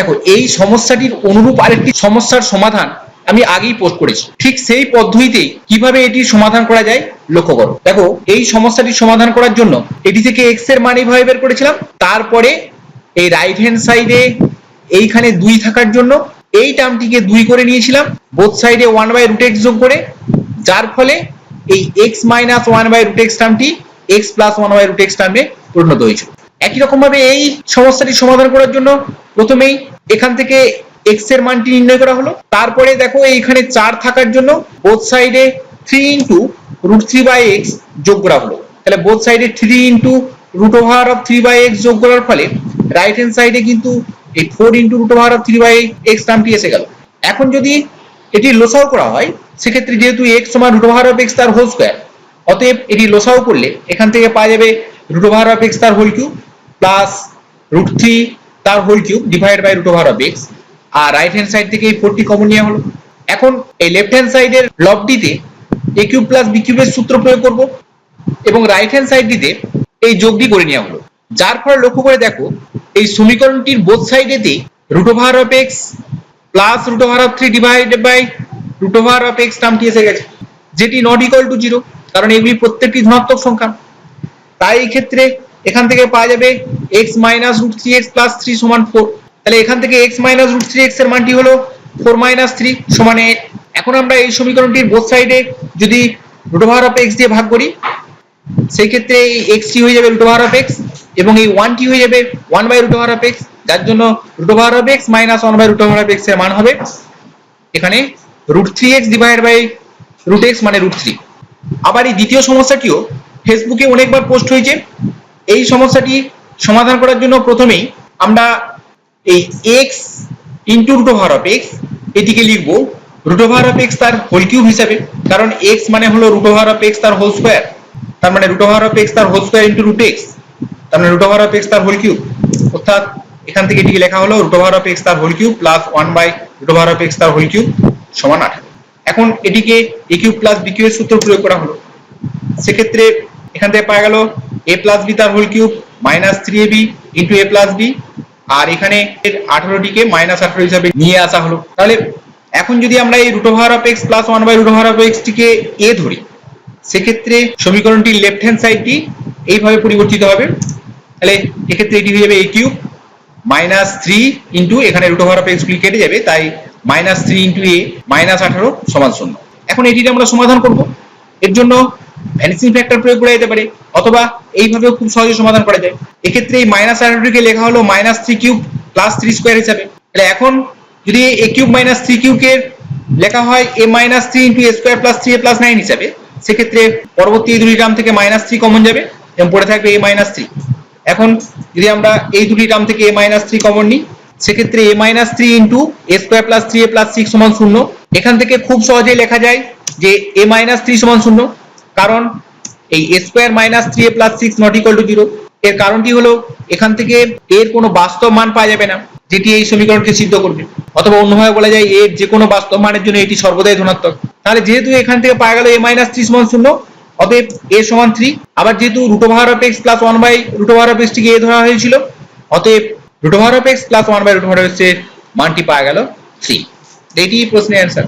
দেখো, এই সমস্যাটির অনুরূপ আরেকটি সমস্যার সমাধান আমি আগেই পোস্ট করেছি। ঠিক সেই পদ্ধতিতেই কীভাবে এটি সমাধান করা যায় লক্ষ্য করো। দেখো, এই সমস্যাটির সমাধান করার জন্য এটি থেকে এক্সের মান এইভাবে বের করেছিলাম, তারপরে এই রাইট হ্যান্ড সাইডে এইখানে দুই থাকার জন্য এই টার্মটিকে দুই করে নিয়েছিলাম বোথ সাইডে ওয়ান বাই রুট এক্স যোগ করে, যার ফলে এই x minus one by root x টার্মটি x plus one by root x টার্মে পরিণত হয়েছিল। একই রকম ভাবে এই সমস্যাটি সমাধান করার জন্য প্রথমেই এখান থেকে এক্সের মানটি নির্ণয় করা হলো। তারপরে দেখো এইখানে চার থাকার জন্য বোথ সাইডে three into root three by x যোগ করা হলো। তাহলে বোথ সাইডে three into root over of three by x যোগ করার ফলে রাইট হ্যান্ড সাইডে কিন্তু এই four into root over of three by x নামটি এসে গেল। এখন যদি এটি লোসাও করা হয়, সেক্ষেত্রে যেহেতু এক্স সমান রুট ওভার অফ এক্স তার হোল স্কোয়ার অতএব এটি লোসাও করলে এখান থেকে পাওয়া যাবে রুট ওভার অফ এক্স তার whole cube plus root three তার whole cube divide by root over of x R right hand side থেকে এই ফোরটি কমন নেওয়া হলো। এখন এই লেফট হ্যান্ড সাইডের লবটিতে এ কিউব প্লাস বি কিউবের সূত্র প্রয়োগ করব এবং রাইট হ্যান্ড সাইডটিতে এই যোগটি করে নেওয়া হলো। যার ফলে লক্ষ্য করে দেখো, এই সমীকরণটির both সাইডেতে root over of x plus root over of three divide by root over of x টার্মটি এসে গেছে, যেটি নট ইকুয়াল টু জিরো কারণ এগুলি প্রত্যেকটি ধনাত্মক সংখ্যা। তাই এই ক্ষেত্রে এখান থেকে পাওয়া যাবে x minus root three x plus three সমান ফোর তাহলে এখান থেকে এক্স মাইনাস রুট থ্রি এক্সের মানটি হলো ফোর মাইনাস থ্রি সমান। এখন আমরা এই সমীকরণটির বোথ সাইডে যদি রুট ওভার অফ এক্স দিয়ে ভাগ করি, সেই ক্ষেত্রে এই এক্স টি হয়ে যাবে রুট ওভার অফ এক্স এবং এই ওয়ান টি হয়ে যাবে one by root over of x যার জন্য root over of x minus one by root over of এক্সের মান হবে। এখানে root three x divide by root x মানে রুট থ্রি আবার এই দ্বিতীয় সমস্যাটিও ফেসবুকে অনেকবার পোস্ট হয়েছে। এই সমস্যাটি সমাধান করার জন্য প্রথমেই আমরা এই x into root over of x এটিকে লিখব রুট ওভার অফ এক্স তার হোল কিউব হিসাবে, কারণ এক্স মানে হলো রুট ওভার অফ এক্স তার হোল স্কোয়ার তার মানে রুট ওভার অফ এক্স তার whole square into root x তার মানে রুট ওভার অফ এক্স তার হোল কিউব অর্থাৎ এখান থেকে এটিকে লেখা হলো রুট ওভার অফ এক্স তার whole cube plus one by root over of x তার হোল কিউব সমান আঠারো। এখন এটিকে এ কিউব প্লাস বি কিউবের সূত্র প্রয়োগ করা হলো। সেক্ষেত্রে এখান থেকে পাওয়া গেল এ প্লাস বি তার whole cube minus three a b into a plus b আর এখানে আঠারোটিকে মাইনাস আঠারো হিসাবে নিয়ে আসা হলো। তাহলে এখন যদি আমরা এই root over of x plus one by টিকে এ ধরি, সেক্ষেত্রে সমীকরণটির লেফট হ্যান্ড সাইডটি এইভাবে পরিবর্তিত হবে। তাহলে এক্ষেত্রে এটি হয়ে যাবে a cube minus three into এখানে এক্স গুলি কেটে যাবে, তাই minus three into a minus আঠারো সমান শূন্য। এখন এটির আমরা সমাধান করব। এর জন্য ভ্যানিসিং ফ্যাক্টর প্রয়োগ করা যেতে পারে, অথবা এইভাবেও খুব সহজে সমাধান করা যায়। এক্ষেত্রে এই মাইনাস আঠারোটিকে লেখা হলো minus three cube plus three square হিসাবে। তাহলে এখন যদি এ কিউব মাইনাস থ্রি কিউবকে লেখা হয় a minus three into a square plus three a plus nine হিসাবে, সেক্ষেত্রে পরবর্তী এই দুটি টার্ম থেকে মাইনাস থ্রি কমন যাবে, এবং পড়ে থাকবে এ মাইনাস থ্রি এখন যদি আমরা এই দুটি টার্ম থেকে এ মাইনাস থ্রি কমন নিই, সেক্ষেত্রে a minus three into a square plus three a plus six সমান শূন্য। এখান থেকে খুব সহজেই লেখা যায় যে এ মাইনাস থ্রি সমান শূন্য। কারণ এই a square minus three a plus six not equal to zero এর কারণটি হলো, এখান থেকে এর কোনো বাস্তব মান পাওয়া যাবে না, যেটি এই সমীকরণকে সিদ্ধ করবে। অথবা অন্যভাবে বলা যায়, এর যে কোনো বাস্তব মানের জন্য এটি সর্বদাই ধনাত্মক। তাহলে যেহেতু এখান থেকে পাওয়া গেল এ মাইনাস থ্রি সমান শূন্য, অতএব এ সমান থ্রি আবার যেহেতু root over of x plus one by root over of x টিকে এ ধরা হয়েছিল, অতএব root over of x plus one by root over এক্সের মানটি পাওয়া গেল থ্রি এটি প্রশ্নের অ্যান্সার